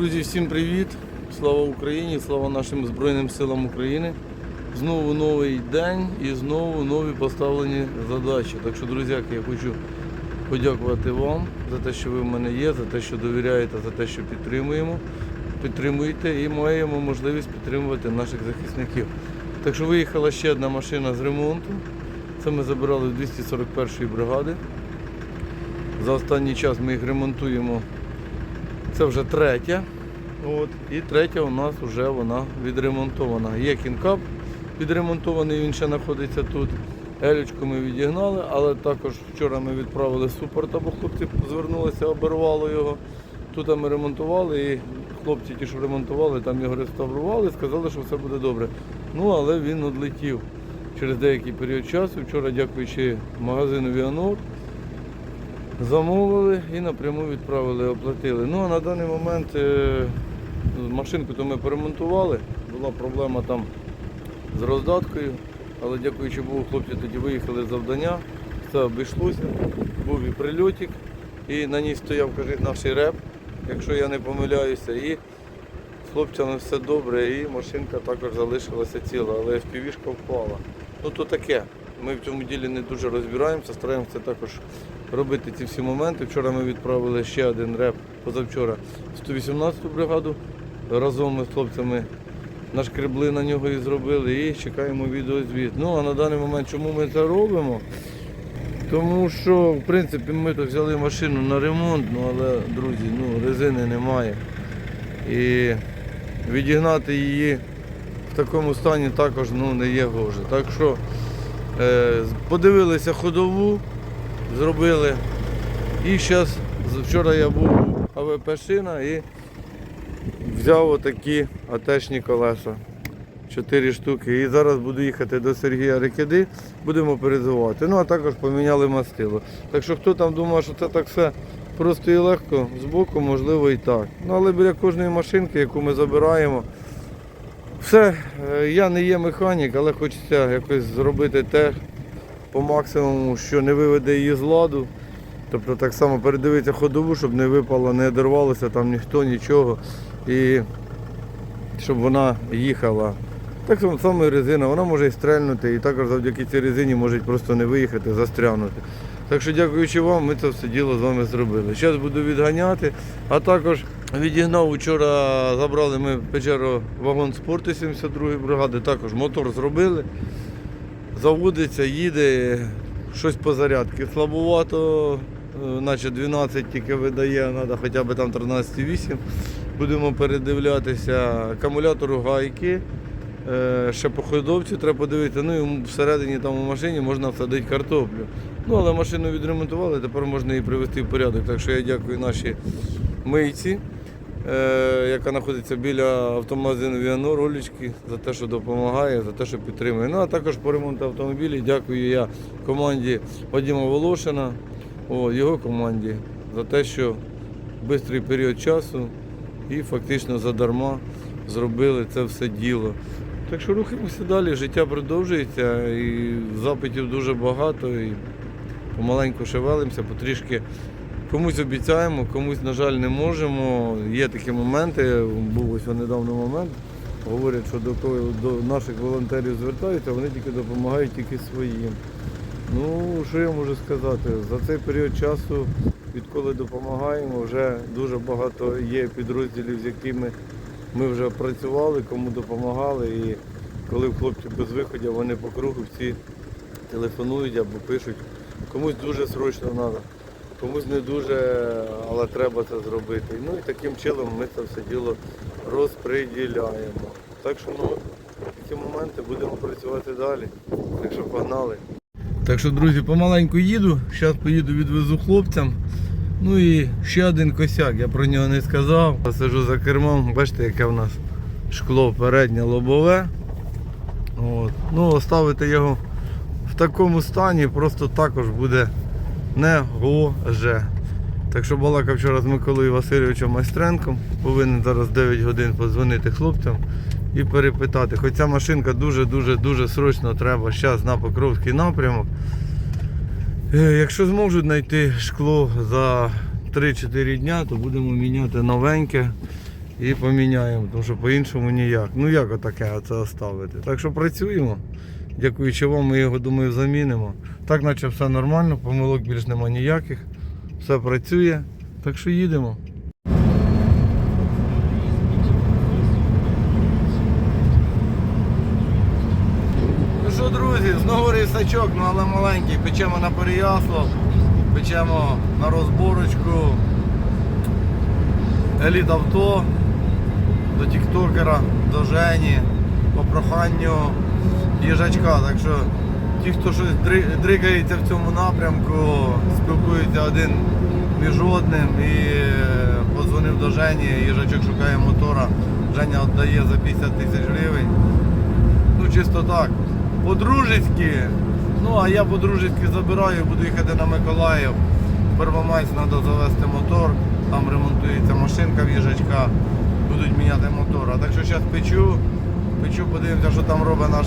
Друзі, всім привіт! Слава Україні, слава нашим Збройним силам України. Знову новий день і знову нові поставлені задачі. Так що, друзяки, я хочу подякувати вам за те, що ви в мене є, за те, що довіряєте, за те, що підтримуємо. Підтримуєте і маємо можливість підтримувати наших захисників. Так що виїхала ще одна машина з ремонту. Це ми забирали в 241-ї бригади. За останній час ми їх ремонтуємо це вже третя. От. І третя у нас вже вона відремонтована. Є кінкап відремонтований, він ще знаходиться тут. Елючку ми відігнали, але також вчора ми відправили супорт, або хлопці звернулися, обірвало його. Тут ми ремонтували і хлопці, ті, що ремонтували, там його реставрували, сказали, що все буде добре. Ну, але він одлетів через деякий період часу. Вчора, дякуючи магазину Віанор, Замовили і напряму відправили, оплатили. Ну а на даний момент е, машинку то ми поремонтували. Була проблема там з роздаткою, але дякуючи Богу, хлопці тоді виїхали завдання, все обійшлося, був і прильотик, і на ній стояв, каже, наш реп, якщо я не помиляюся. І з хлопцями все добре, і машинка також залишилася ціла, але FPV-шка впала. Ну то таке. Ми в цьому ділі не дуже розбираємося, стараємося також робити ці всі моменти. Вчора ми відправили ще один реп, позавчора, 118-ту бригаду. Разом ми з хлопцями нашкребли на нього і зробили, і чекаємо відеозвіт. Ну а на даний момент чому ми це робимо? Тому що, в принципі, ми тут взяли машину на ремонт, ну але, друзі, ну, резини немає. І відігнати її в такому стані також ну, не є гоже. Так що е, подивилися ходову, зробили. І зараз, вчора я був у АВП шина і взяв отакі атешні колеса. Чотири штуки. І зараз буду їхати до Сергія Рекиди, будемо перезувати. Ну а також поміняли мастило. Так що хто там думає, що це так все просто і легко, збоку, можливо і так. Ну але біля кожної машинки, яку ми забираємо, все, е, я не є механік, але хочеться якось зробити те по максимуму, що не виведе її з ладу. Тобто так само передивитися ходову, щоб не випало, не дорвалося там ніхто, нічого. І щоб вона їхала. Так само і резина, вона може і стрельнути, і також завдяки цій резині може просто не виїхати, застрягнути. Так що дякуючи вам, ми це все діло з вами зробили. Зараз буду відганяти, а також відігнав вчора, забрали ми печеру вагон спорту 72-ї бригади, також мотор зробили, заводиться, їде, щось по зарядці. Слабувато, е, наче 12 тільки видає, треба хоча б там 13,8. Будемо передивлятися акумулятору гайки. Е, Ще по ходовці треба подивитися. Ну і всередині там у машині можна всадити картоплю. Ну але машину відремонтували, тепер можна її привести в порядок. Так що я дякую нашій мийці, яка знаходиться біля автомагазину Віанор, Олічки, за те, що допомагає, за те, що підтримує. Ну а також по ремонту автомобілів дякую я команді Вадима Волошина, о, його команді за те, що швидкий період часу і фактично задарма зробили це все діло. Так що рухаємося далі, життя продовжується, і запитів дуже багато, і помаленьку шевелимося, потрішки комусь обіцяємо, комусь, на жаль, не можемо. Є такі моменти, був ось недавно момент. Говорять, що до, до наших волонтерів звертаються, вони тільки допомагають тільки своїм. Ну, що я можу сказати? За цей період часу, відколи допомагаємо, вже дуже багато є підрозділів, з якими ми вже працювали, кому допомагали. І коли в хлопців без виходів, вони по кругу всі телефонують або пишуть. Комусь дуже срочно треба, комусь не дуже, але треба це зробити. Ну і таким чином ми це все діло розподіляємо. Так що ну, такі моменти будемо працювати далі. Так що погнали. Так що, друзі, помаленьку їду. Зараз поїду відвезу хлопцям. Ну і ще один косяк, я про нього не сказав. Я сижу за кермом, бачите, яке в нас шкло переднє лобове. От. Ну, оставити його в такому стані просто також буде не гоже. Так що балакав вчора з Миколою Васильовичем Майстренком. Повинен зараз 9 годин подзвонити хлопцям і перепитати. Хоч ця машинка дуже-дуже дуже срочно треба зараз на Покровський напрямок. Е, Якщо зможуть знайти шкло за 3-4 дня, то будемо міняти новеньке. і поміняємо, тому що по-іншому ніяк. Ну як отаке це оставити. Так що працюємо. Дякуючи вам, ми його думаю замінимо. Так наче все нормально, помилок більш нема ніяких. Все працює. Так що їдемо. Ну що, друзі, знову рисачок, ну але маленький. Печемо на переяслав, печемо на розборочку. Еліт авто до тіктокера, до Жені, по проханню їжачка. Так що ті, хто щось дри- дригається в цьому напрямку, спілкуються один між одним і е, подзвонив до Жені, їжачок шукає мотора. Женя віддає за 50 тисяч гривень. Ну чисто так. По-дружеськи. Ну а я по-дружеськи забираю, буду їхати на Миколаїв. Первомайськ треба завести мотор, там ремонтується машинка в їжачка, будуть міняти мотор. А так що зараз печу, печу, подивимося, що там робить наш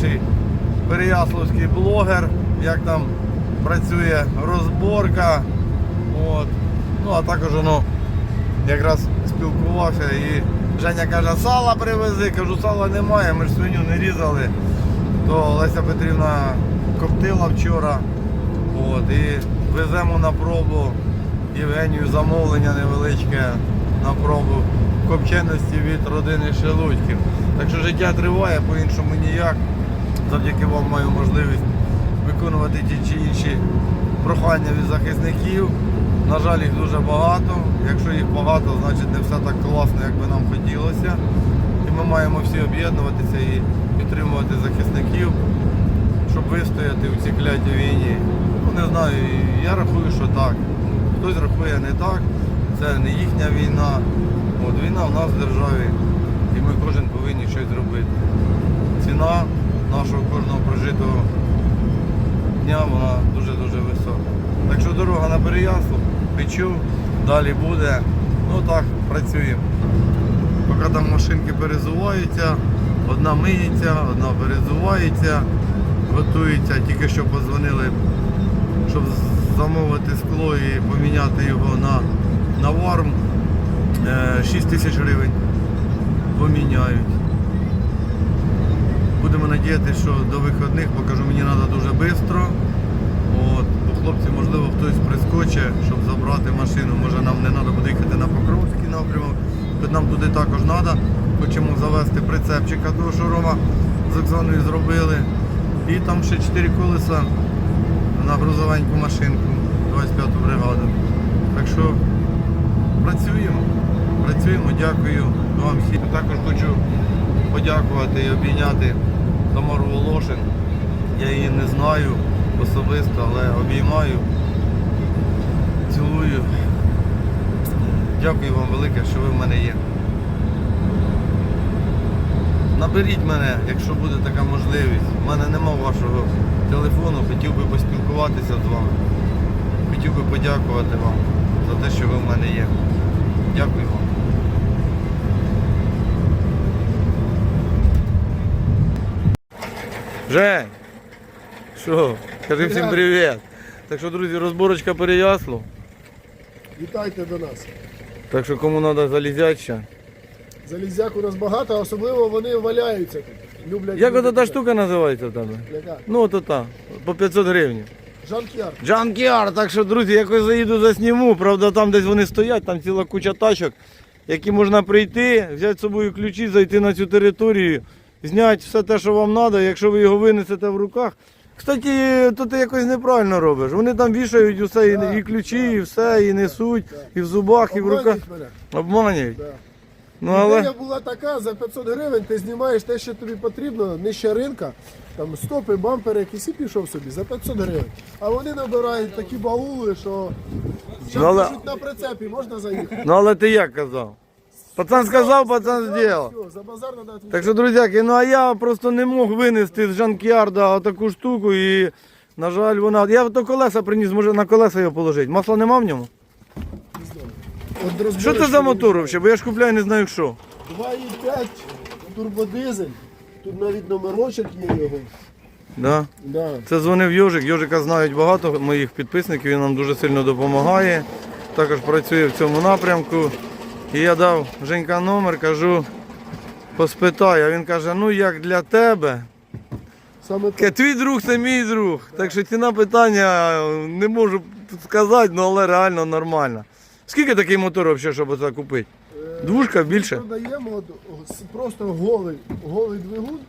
переяславський блогер, як там працює розборка. От. Ну а також воно якраз спілкувався і Женя каже, сала привези, кажу, сала немає, ми ж свиню не різали. То Леся Петрівна коптила вчора. От, і веземо на пробу Євгенію замовлення невеличке на пробу копченості від родини Шелудьків. Так що життя триває, по-іншому ніяк. Завдяки вам маю можливість виконувати ті чи інші прохання від захисників. На жаль, їх дуже багато. Якщо їх багато, значить не все так класно, як би нам хотілося. І ми маємо всі об'єднуватися і підтримувати захисників, щоб вистояти у цій клятій війні. Ну не знаю, я рахую, що так. Хтось рахує не так, це не їхня війна. От війна в нас в державі, і ми кожен повинні щось зробити. Ціна нашого кожного прожитого дня вона дуже-дуже висока. Так що дорога на Переяслав, печу, далі буде. Ну так, працюємо. Поки там машинки перезуваються, одна миється, одна перезувається, готується. Тільки що подзвонили, щоб замовити скло і поміняти його на, на варм. Е, 6 тисяч гривень поміняють. Надіятися, що до вихідних покажу, мені треба дуже швидко. От, бо хлопці, можливо, хтось прискочить, щоб забрати машину. Може нам не треба буде їхати на Покровський напрямок, то нам туди також треба. Хочемо завести прицепчика того, що з Оксаною зробили. І там ще 4 колеса на грузовеньку машинку, 25-ту бригаду. Так що працюємо. Працюємо, дякую вам всім. Також хочу подякувати і обійняти Тамару Волошин. Я її не знаю особисто, але обіймаю, цілую. Дякую вам велике, що ви в мене є. Наберіть мене, якщо буде така можливість. У мене нема вашого телефону, хотів би поспілкуватися з вами. Хотів би подякувати вам за те, що ви в мене є. Дякую вам. Жень, що? Кажи всім привіт. Так що, друзі, розборочка переясло. Вітайте до нас. Так що кому треба залізяча. Залізяк у нас багато, особливо вони валяються тут. Люблять Як люди ота та штука називається в тебе? Яка? Ну от ота, по 500 гривень. Жанкіар. Джанкіар, так що, друзі, якось заїду засніму, правда, там десь вони стоять, там ціла куча тачок, які можна прийти, взяти з собою ключі, зайти на цю територію, зняти все те, що вам треба, якщо ви його винесете в руках. Кстати, то ти якось неправильно робиш. Вони там вішають усе, і, і ключі, і все, і несуть, і в зубах, і в руках. Обманюють. Ну Ідея була така, за 500 гривень ти знімаєш те, що тобі потрібно, нижче ринка, там стопи, бампери, якісь і пішов собі за 500 гривень. А вони набирають такі баули, що Ну, але- на прицепі, можна заїхати. ну але ти як казав? Пацан сказав, пацан зробив. Все, за базар треба Так що, друзяки, ну а я просто не мог винести з Жанкіарда таку штуку і, на жаль, вона. Я то колеса приніс, може на колеса його положити. Масла нема в ньому? От Що це за мотор взагалі? Бо я ж купляю, не знаю що. 2,5 турбодизель. Тут навіть номерочок є його. Да. Да. Це дзвонив Йожик. Йожика знають багато моїх підписників, він нам дуже сильно допомагає. Також працює в цьому напрямку. І я дав Женька номер, кажу, поспитай. А він каже, ну як для тебе. Саме Твій друг це мій друг. Так що ціна питання е, не можу сказати, ну, але реально нормально. Скільки такий мотор взагалі, щоб це купити? Двушка більше? Продаємо от, просто голий, голий двигун.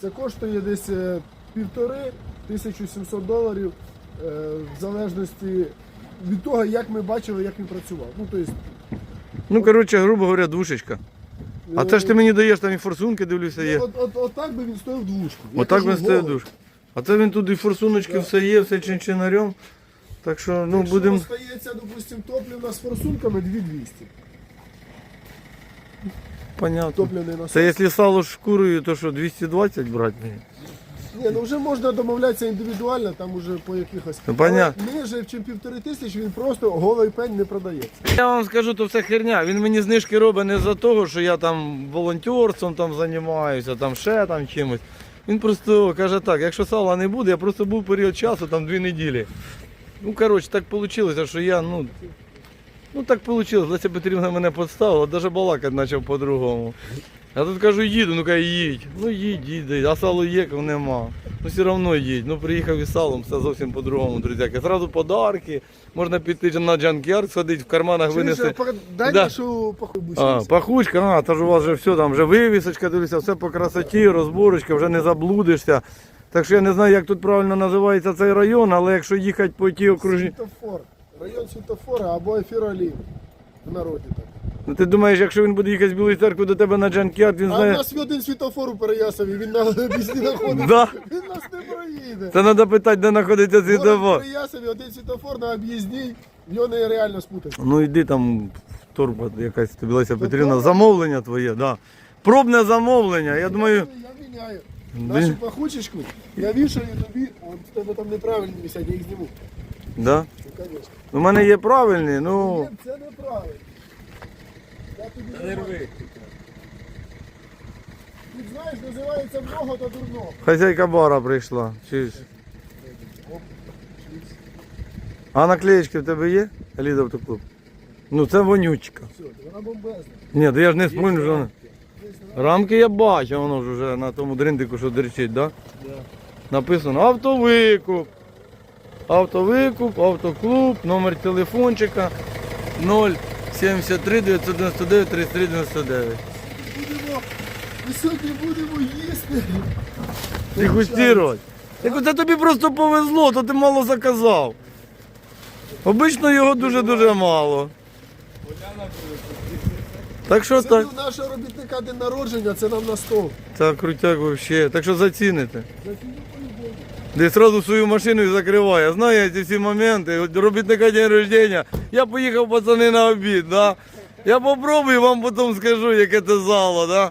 Це коштує десь е, півтори 1700 доларів, е, в залежності від того, як ми бачили, як він працював. Ну, тобто, Ну, коротше, грубо говоря, двушечка. А це ж ти мені даєш там і форсунки, дивлюся, є. От, от, от так би він стоїв двушку. Я Отак кажу, він стоїть голий. А це він тут і форсуночки, все є, все чинчинарем. Так що, ну, Якщо будемо. остається, допустим, з форсунками 2200. Понятно. Топливний насос. Це якщо сало з шкурою, то що 220 брати? Ні, ну вже можна домовлятися індивідуально, там уже по якихось. Ну, понятно. Але ниже, чим півтори тисячі, він просто голий пень не продається. Я вам скажу, то все херня. Він мені знижки робить не за того, що я там волонтерством там займаюся, там ще там чимось. Він просто каже так, якщо сала не буде, я просто був період часу, там дві неділі. Ну, коротше, так вийшло, що я, ну. Ну так вийшло, Леся Петрівна мене підставила, навіть балакати почав по-другому. Я тут кажу, їду, ну каже, їдь. Ну їдь, їдь, а сало є, кого нема. Ну все одно їдь. Ну приїхав із салом, все зовсім по-другому, друзяки. Зразу подарки, можна піти на джанкіард, сходити в карманах винести. Дай Да. нашу похуй А, пахучка, а, то ж у вас вже все, там вже вивісочка, дивлюся, все по красоті, розборочка, вже не заблудишся. Так що я не знаю, як тут правильно називається цей район, але якщо їхати по тій окружні. Світофор. Район світофора або ефіролів. В народі так. Ну ти думаєш, якщо він буде їхати з Білої церкви до тебе на джанкіард, він А в знає. нас один світофор у Переясові, він на об'їзді знаходиться. Да. Він нас не проїде. Це треба питати, де знаходиться Город світофор. Переясові, один світофор на об'їзній, його нереально спутати. Ну йди там торба якась тобі Леся Петрівна, замовлення твоє, да. Пробне замовлення. Я думаю, Я міняю. Нашу пахучечку я вішаю тобі, а в тебе там неправильні висять, я їх зніму. да. Ну. У мене є правильні, ну. Ні, це неправильно. Тобі не рви. Ти знаєш, називається много та дурно. Хазяйка бара прийшла. Ж? А наклеєчки в тебе є? Ліда автоклуб. Ну це вонючка. Все, вона бомбезна. Ні, то я ж не спомню, що вона. Рамки я бачу, воно ж вже на тому дринтику, що дерчить, да? Написано автовикуп. Автовикуп, автоклуб, номер телефончика 073 999 3399. Будемо, ми сьогодні будемо їсти. Дегустировать. Так оце тобі просто повезло, то ти мало заказав. Обично його дуже-дуже мало. Так що Це так, був нашого робітника день народження, це нам на стол. це крутяк взагалі. Так що заціните. По-любому. Де одразу свою машину і закриває. Знаю я ці всі моменти. Робітника день рождення. Я поїхав пацани на обід, да? Я попробую вам потім скажу, яке це зало, да?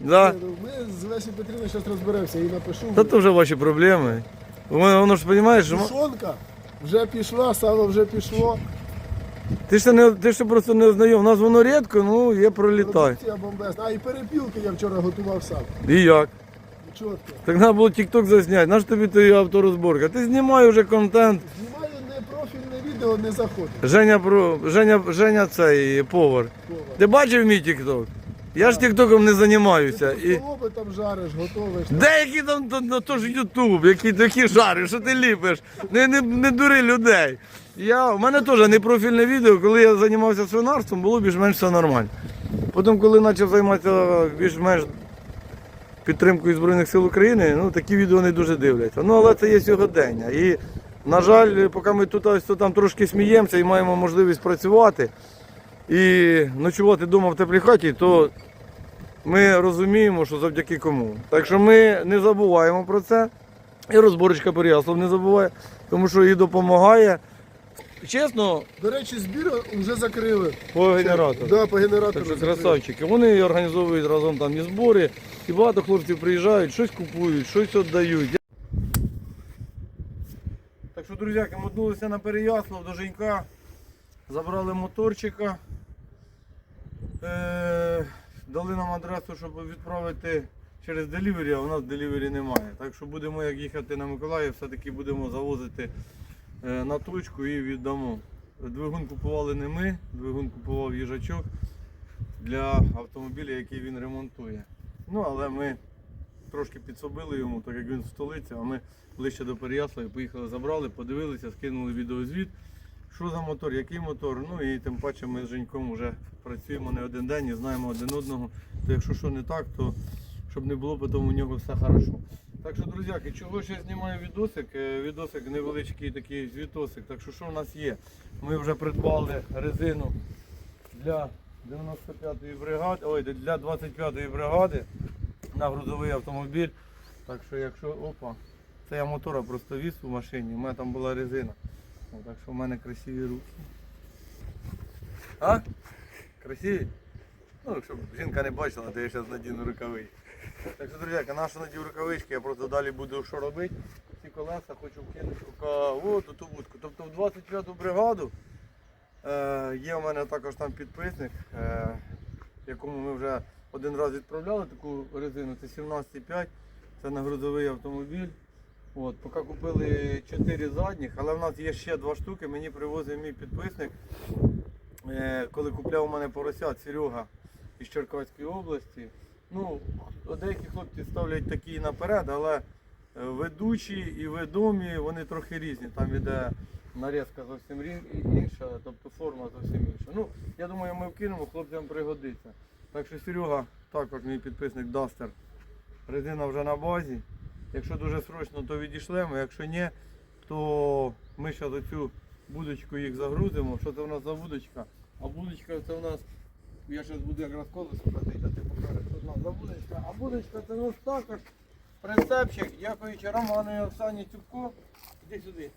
Да? Ми з Лесі Петрівною зараз розберемося і напишу. Та то вже ваші проблеми. Воно, воно ж розумієш, що... Тушонка вже пішла, сало вже пішло. ти ж не ти ж просто не знайом. У нас воно рідко, ну є. Продукція бомбезна. А і перепілки я вчора готував сам. І як? Чітко. Так треба було тік-ток засняти. Наш тобі той авторозборка. Ти знімай вже контент. Знімаю не профільне відео, не заходить. Женя про Женя, Женя цей повар. Ти бачив мій тік-ток? Я ж тік-током не займаюся. І... Полоби там жариш, готовиш. Деякі там то, то, то ж Ютуб, які такі жари, що ти ліпиш. Не, не, не дури людей. Я, у мене теж не профільне відео, коли я займався свинарством, було більш-менш все нормально. Потім, коли почав займатися більш-менш підтримкою Збройних сил України, ну такі відео не дуже дивляться. Ну але це є сьогодення. І, на жаль, поки ми тут ось там трошки сміємося і маємо можливість працювати і ночувати вдома в теплій хаті, то ми розуміємо, що завдяки кому. Так що ми не забуваємо про це. І розборочка Переяслав не забуває, тому що їй допомагає. Чесно, До речі, збір вже закрили. по генератору. Да, по генератору. Так що закрили. красавчики. Вони організовують разом там і збори, і багато хлопців приїжджають, щось купують, щось віддають. Так що, друзяки, мотнулися на Переяслав до Женька, забрали моторчика, е- дали нам адресу, щоб відправити через делівері, а у нас делівері немає. Так що будемо як їхати на Миколаїв, все-таки будемо завозити на точку і віддамо. Двигун купували не ми, двигун купував їжачок. для автомобіля, який він ремонтує. Ну, але ми трошки підсобили йому, так як він в столиці, а ми ближче до Переяслава поїхали, забрали, подивилися, скинули відеозвіт. Що за мотор, який мотор? Ну і тим паче ми з Женьком вже працюємо не один день і знаємо один одного. То якщо що не так, то щоб не було, потім у нього все хорошо. Так що, друзяки, чого ще знімаю відосик? Е, Відосик невеличкий такий звітосик. Так що що в нас є? Ми вже придбали резину для 95-ї бригади, ой, для 25-ї бригади на грузовий автомобіль. Так що якщо опа, це я мотора просто віз у машині, у мене там була резина. Так що в мене красиві руки. А? Красиві? Ну, щоб жінка не бачила, то я зараз надіну рукавички. Так що, друзі, нашу надів рукавички, я просто далі буду що робити. Ці колеса хочу вкинути от ту будку. Тобто в 25-ту бригаду е, є у мене також там підписник, е, якому ми вже один раз відправляли таку резину, це 17,5, це на грузовий автомобіль. От, поки купили 4 задніх, але в нас є ще два штуки, мені привозив мій підписник. Е, коли купляв у мене поросят Серега із Черкаської області. Ну, деякі хлопці ставлять такі наперед, але е, ведучі і ведомі вони трохи різні. Там іде нарізка зовсім інша, тобто форма зовсім інша. Ну, я думаю, ми вкинемо, хлопцям пригодиться. Так що Серега, також мій підписник Дастер. Резина вже на базі. Якщо дуже срочно, то відійшлемо. Якщо ні, то ми зараз оцю будочку їх загрузимо. Що це у нас за будочка? А будочка це у нас, я зараз буду якраз колесо ходити, а ти покажеш, що у будочка. А будочка це у нас також прицепчик, дякуючи Роману і Оксані Цюбко. Іди сюди.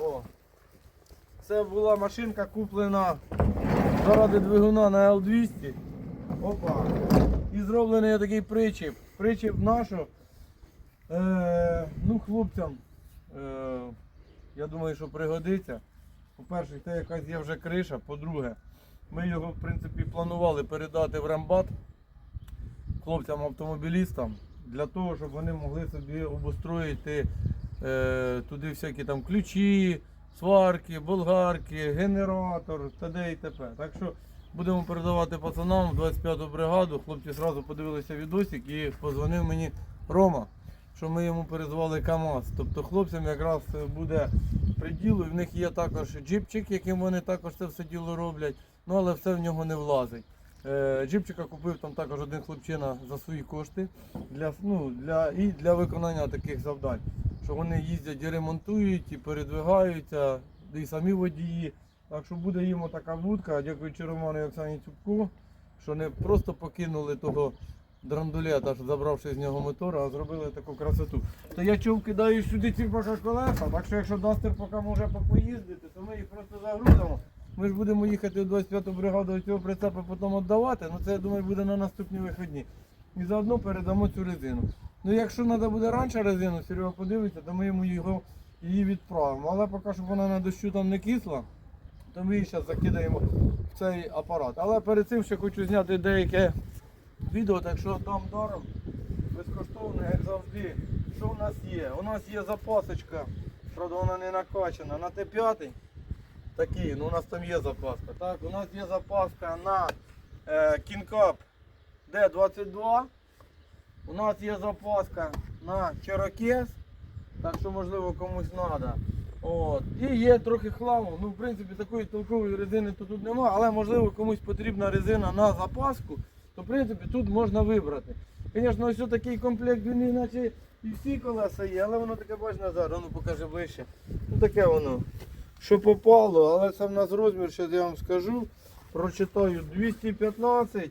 О. Це була машинка куплена заради двигуна на L200. Опа. І зроблений такий причіп. Причіп нашу. Е, ну, хлопцям, е, я думаю, що пригодиться. По-перше, це якась є вже криша. По-друге, ми його в принципі планували передати в рембат хлопцям-автомобілістам для того, щоб вони могли собі обустроїти е, туди всякі там ключі, сварки, болгарки, генератор, т.д. і т.п. Так що будемо передавати пацанам в 25-ту бригаду. Хлопці одразу подивилися відосик і позвонив мені Рома, що ми йому перезвали КАМАЗ. Тобто хлопцям якраз буде приділу, і в них є також джипчик, яким вони також це все діло роблять, ну але все в нього не влазить. Е, Джипчика купив там також один хлопчина за свої кошти для, ну, для, і для виконання таких завдань. Що вони їздять і ремонтують, і передвигаються, і самі водії. Так що буде їм така будка, дякуючи Роману і Оксані Цюбку, що не просто покинули того драндулета, забравши з нього мотора, а зробили таку красоту. То я чув, кидаю сюди ці поки колеса, так що якщо Дастер поки може попоїздити, то ми їх просто загрузимо. Ми ж будемо їхати в 25-ту бригаду цього прицепа потім віддавати, ну це я думаю буде на наступні вихідні. І заодно передамо цю резину. Ну якщо треба буде раніше резину, Серега подивиться, то ми йому його її відправимо. Але поки щоб вона на дощу там не кисла, то ми її зараз закидаємо в цей апарат. Але перед цим ще хочу зняти деяке відео, так що дам даром, безкоштовно, як завжди. Що у нас є? У нас є запасочка, правда вона не накачана, на Т5. Такий, ну у нас там є запаска. Так, у нас є запаска на е, Кінкап D22. У нас є запаска на Cherokee. Так що можливо комусь треба. От. І є трохи хламу. Ну, в принципі, такої толкової резини то тут немає, але можливо комусь потрібна резина на запаску, то в принципі тут можна вибрати. Звісно, ось такий комплект, він іначе і всі колеса є, але воно таке бач Назар, ну покажи ближче. Ну таке воно. Що попало, але це в нас розмір, що я вам скажу. Прочитаю 215,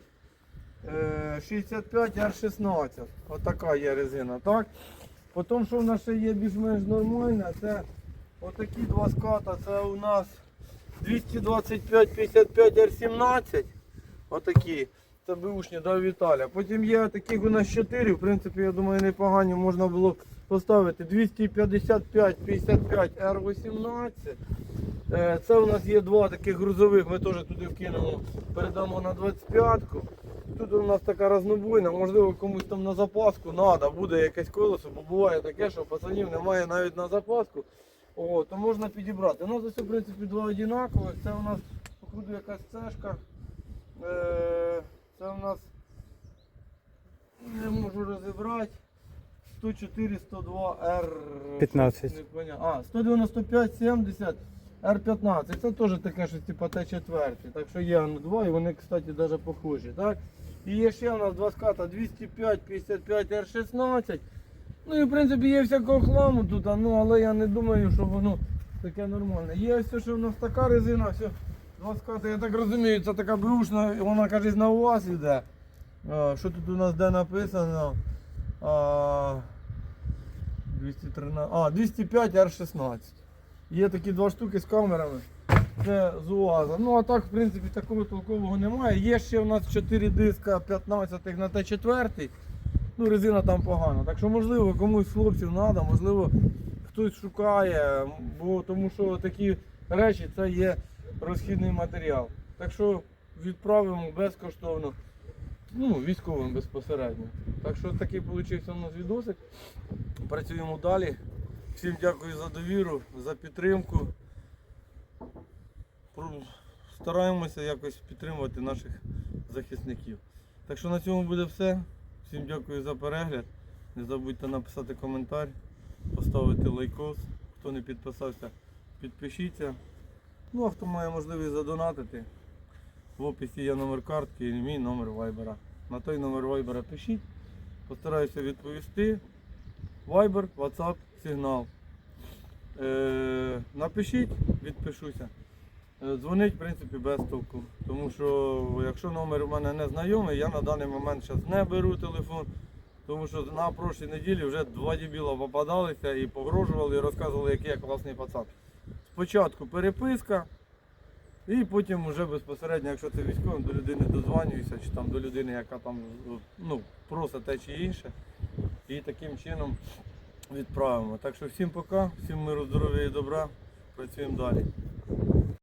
е, 65 R16. Отака є резина, так? Потім, що в нас ще є більш-менш нормальне, це отакі два ската, це у нас 225-55 R17. Отакі. Це бушні дав Віталя. Потім є таких у нас 4, в принципі, я думаю, непогані можна було поставити. 255-55 R18. Е, Це у нас є два таких грузових, ми теж туди вкинемо, передамо на 25-ку. Тут у нас така разнобойна, можливо комусь там на запаску треба, буде якесь колесо, бо буває таке, що пацанів немає навіть на запаску. О, то можна підібрати. У нас ось, в принципі, два однакових. Це у нас походу якась цешка. Е, Це у нас не можу розібрати. 104 102 R 15. А, 195 70 R15. Це теж таке щось типу Т4. Так що є воно два і вони, кстати, навіть похожі. Так? І є ще у нас два ската 205 55 R16. Ну і в принципі є всякого хламу тут, ну, але я не думаю, що воно таке нормальне. Є все, що у нас така резина, все. Два ската, я так розумію, це така брушна, вона каже, на йде. А, що тут у нас де написано? А, 213, а, 205 R16. Є такі два штуки з камерами. Це з УАЗа. Ну а так, в принципі, такого толкового немає. Є ще у нас 4 диска 15 на Т4. Ну, резина там погана. Так що, можливо, комусь з хлопців треба, можливо, хтось шукає, бо тому що такі речі це є розхідний матеріал. Так що відправимо безкоштовно. Ну, військовим безпосередньо. Так що такий вийшов у нас відосик. Працюємо далі. Всім дякую за довіру, за підтримку. Стараємося якось підтримувати наших захисників. Так що на цьому буде все. Всім дякую за перегляд. Не забудьте написати коментар, поставити лайкос. Хто не підписався, підпишіться. Ну а хто має можливість задонатити, в описі є номер картки і мій номер вайбера. На той номер вайбера пишіть. Постараюся відповісти. Viber, WhatsApp, сигнал. Е, напишіть, відпишуся. Е, Дзвонить, в принципі, без толку. Тому що якщо номер у мене не знайомий, я на даний момент зараз не беру телефон. Тому що на прошлій неділі вже два дебіла попадалися і погрожували, і розказували, який я класний пацан. Спочатку переписка, і потім вже безпосередньо, якщо ти військовим, до людини дозвонюєшся, чи там до людини, яка там ну, просить те чи інше. І таким чином відправимо. Так що всім пока, всім миру, здоров'я і добра. Працюємо далі.